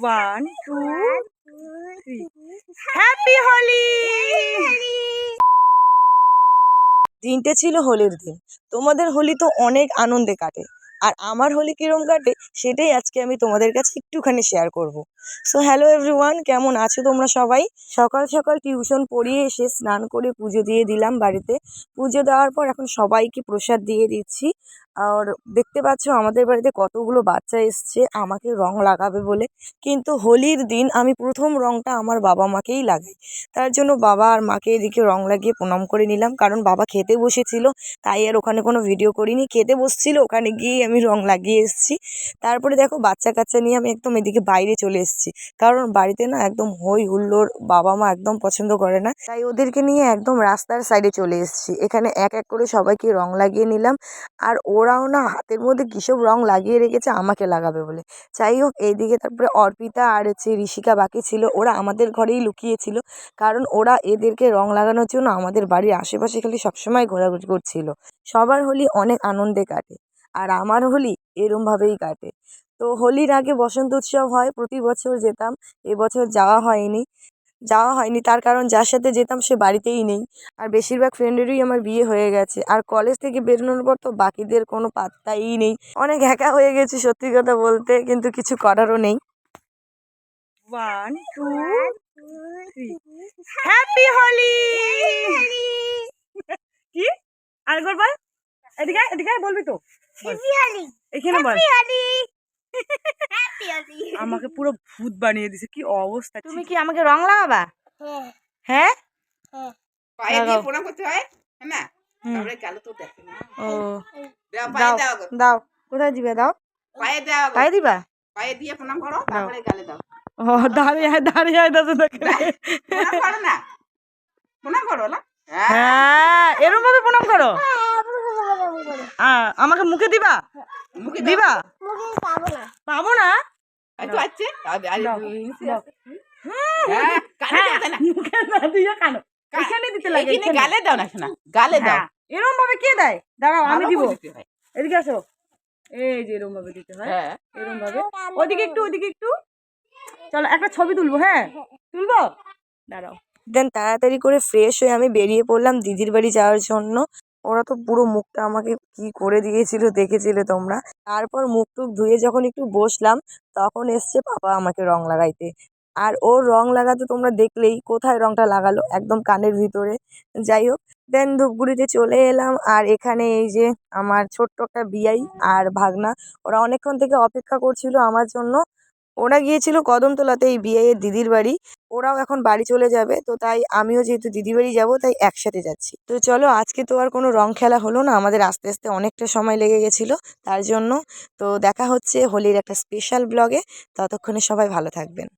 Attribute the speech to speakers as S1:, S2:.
S1: One two three happy Holi দিনটা ছিল হোলির দিন। তোমাদের হোলি তো অনেক আনন্দে কাটে। আর আমার হোলি কীরম কাটে সেটাই আজকে আমি তোমাদের কাছে একটুখানি শেয়ার করব। সো হ্যালো এভরিওয়ান কেমন আছো তোমরা সবাই? সকাল সকাল টিউশন পড়িয়ে এসে স্নান করে পুজো দিয়ে দিলাম বাড়িতে। পুজো দেওয়ার পর এখন সবাইকে প্রসাদ দিয়ে দিচ্ছি। আর দেখতে পাচ্ছ আমাদের বাড়িতে কতগুলো বাচ্চা এসছে, আমাকে রং লাগাবে বলে। কিন্তু হোলির দিন আমি প্রথম রংটা আমার বাবা মাকেই লাগাই। তার জন্য বাবা আর মাকে এদিকে রং লাগিয়ে প্রণাম করে নিলাম। কারণ বাবা খেতে বসেছিল, তাই আর ওখানে কোনো ভিডিও করিনি। খেতে বসছিল, ওখানে গিয়েই আমি রং লাগিয়ে এসেছি। তারপরে দেখো, বাচ্চা কাচ্চা নিয়ে আমি একদম এদিকে বাইরে চলে এসেছি। কারণ বাড়িতে না একদম হই হুল্লোড় বাবা মা একদম পছন্দ করে না। তাই ওদেরকে নিয়ে একদম রাস্তার সাইডে চলে এসেছি। এখানে এক এক করে সবাইকে রং লাগিয়ে নিলাম। আর ওরাও না, হাতের মধ্যে কিসব রং লাগিয়ে রেখেছে আমাকে লাগাবে বলে। যাই হোক, এইদিকে তারপরে অর্পিতা আর হচ্ছে ঋষিকা বাকি ছিল। ওরা আমাদের ঘরেই লুকিয়েছিল কারণ ওরা এদেরকে রং লাগানোর জন্য আমাদের বাড়ির আশেপাশে খালি সবসময় ঘোরাঘুরি করছিল। সবার হোলি অনেক আনন্দে কাটে। আর আমার হোলি এরমভাবেই কাটে। তো হোলির আগে বসন্ত উৎসব হয়, প্রতি বছর যেতাম। এবছর যাওয়া হয়নি। যাওয়া হয়নি। তার কারণ যার সাথে যেতাম সে বাড়িতেই নেই। আর বেশিরভাগ ফ্রেন্ডেরই আমার বিয়ে হয়ে গেছে। আর কলেজ থেকে বেরোনোর পর তো বাকিদের কোনো পাত্তাই নেই। অনেক একা হয়ে গেছি সত্যি কথা বলতে কিন্তু কিছু করারও নেই। One two three happy Holi কি? আরেকবার বল। এদিকে এদিকে বলবি তো। এখানে বল। আমাকে পুরো ভূত বানিয়ে দিছে। কি অবস্থা তুমি কি আমাকে রং লাগাবা? হ্যাঁ।
S2: পায়ে দিয়ে প্রণাম করতে হয়? হ্যাঁ না তারপরে গেল তো দেখে না
S1: ও।
S2: দাও
S1: কোথায় দিবে? দাও।
S2: পায়ে দাও।
S1: দিবা?
S2: পায়ে দিয়ে প্রণাম করো তারপরে গালে দাও।
S1: ও দাঁড়িয়ে আয় দাঁড়িয়ে আয় দাদা দেখে।
S2: প্রণাম করো না। প্রণাম করো না? হ্যাঁ
S1: হ্যাঁ ভাবে প্রণাম করো? আমাকে মুখে দিবা?
S2: মুখে
S1: দিবা? পাবো না।
S2: এই তো আছে। হ্যাঁ
S1: হ্যাঁ,
S2: কা-
S1: এখানে দিতে লাগে
S2: এইখানে
S1: এখানে।
S2: গালে দাও না শোনা। গালে দাও।
S1: হ্যাঁ ভাবে কে দেয়? দাঁড়াও আমি দিব।
S2: করে দিতে হয়।
S1: এদিকে আসো। এই যে এরকম ভাবে দিতে হয়।
S2: হ্যাঁ।
S1: ভাবে। ওদিকে একটু ওদিকে একটু। চলো একটা ছবি তুলবো হ্যাঁ? তুলবো? দাঁড়াও। দেন তাড়াতাড়ি করে ফ্রেশ হয়ে আমি বেরিয়ে পড়লাম দিদির বাড়ি যাওয়ার জন্য। ওরা তো পুরো মুখটা আমাকে কি করে দিয়েছিল, দেখেছিলে তোমরা? তারপর মুখ টুক ধুয়ে যখন একটু বসলাম, তখন এসছে বাবা আমাকে রং লাগাইতে। আর ওর রং লাগাতে তোমরা দেখলেই কোথায় রংটা লাগালো, একদম কানের ভিতরে। যাই হোক, দেন ধূপগুড়িতে চলে এলাম। আর এখানে এই যে আমার ছোট্ট একটা বিয়াই আর ভাগনা, ওরা অনেকক্ষণ থেকে অপেক্ষা করছিল আমার জন্য। ওরা গিয়েছিল কদমতলাতে এই বিয়ের দিদির বাড়ি। ওরাও এখন বাড়ি চলে যাবে, তো তাই আমিও যেহেতু দিদি বাড়ি যাব, তাই একসাথে যাচ্ছি। তো চলো, আজকে তো আর কোনো রং খেলা হলো না, আমাদের আস্তে আস্তে অনেকটা সময় লেগে গেছিল, তার জন্য তো দেখা হচ্ছে হোলির একটা স্পেশাল ব্লগে ততক্ষণে সবাই ভালো থাকবেন।